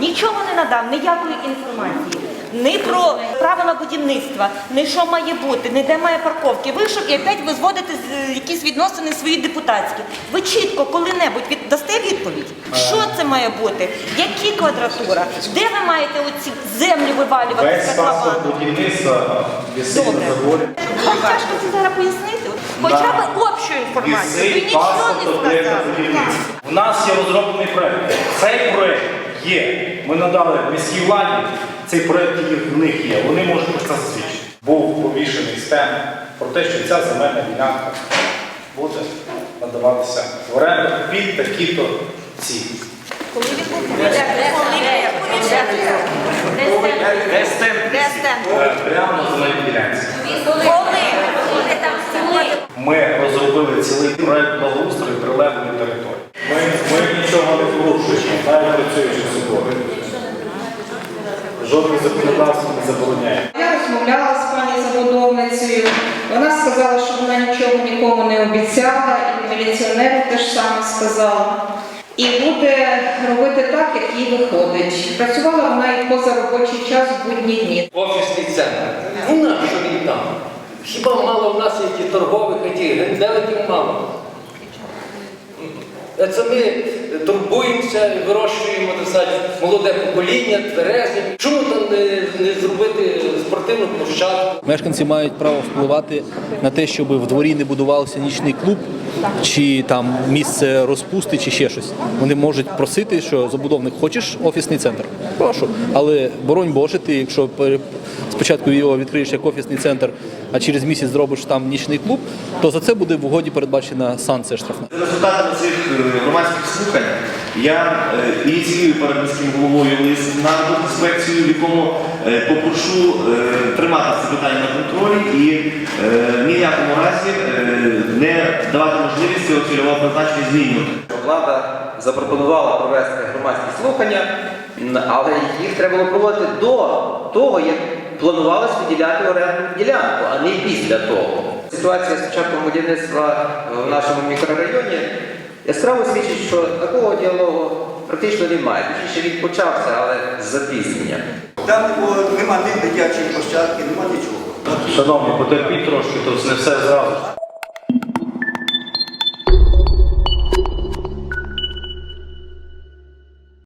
нічого не надав, ніякої інформації. Ні про право на будівництво, ні що має бути, ні де має парковки. Вийшов і опять ви зводите е, якісь відносини свої депутатські. Ви чітко коли-небудь від, дасте відповідь, що це має бути, які квадратура, де ви маєте оці землі вивалювати Весь з паспорт будівництва висить Добре. тяжко це зараз пояснити? Хоча б общу інформацію. Ви нічого не сказали. У нас є розроблений проект. Цей проект є. Ми надали міській владі, цей проект є в них є. Вони можуть про це засвідчити. Був повішений стенд про те, що ця земельна ділянка буде надаватися в оренду під такі-то ці. Коли він був Коли? Де стенд? Де стенд? Е, Прямо на земельній ділянці. Коли? Коли там коли? Ми розробили цілий проект благоустрою прилеглої території. Ми, ми нічого не порушуємо, навіть працюючи з собою. Жодне законодавство не забороняє. Я розмовляла з пані забудовницею. Вона сказала, що вона нічого нікому не обіцяла, і міліціонеру теж саме сказала. І буде робити так, як їй виходить. Працювала вона і поза робочий час в будні дні. Офісний центр. Ну нащо він там? Хіба мало в нас які торгових, які генделиків мало? Це ми турбуємося, і вирощуємо сказати, молоде покоління, тверезе. Чому там не, не зробити спортивну площадку? Мешканці мають право впливати на те, щоб в дворі не будувався нічний клуб, чи там місце розпусти, чи ще щось. Вони можуть просити, що забудовник хочеш офісний центр. Прошу. Але боронь Боже, ти, якщо спочатку його відкриєш як офісний центр, а через місяць зробиш там нічний клуб, то за це буде в угоді передбачена санкція штрафна. За результатами цих е, громадських слухань я е, ініціюю перед міським головою лист на інспекцію, в якому е, попрошу е, тримати це питання на контролі і в якому разі не давати можливість цього цільового призначення змінювати. Влада запропонувала провести громадські слухання, але їх треба було проводити до того, як планувалось виділяти орендну ділянку, а не після того. Ситуація з початком будівництва в нашому мікрорайоні яскраво свідчить, що такого діалогу практично немає. Точніше він почався, але з запізненням. Там не нема ні дитячої площадки, нема нічого. Шановні, потерпіть трошки, то не все зразу.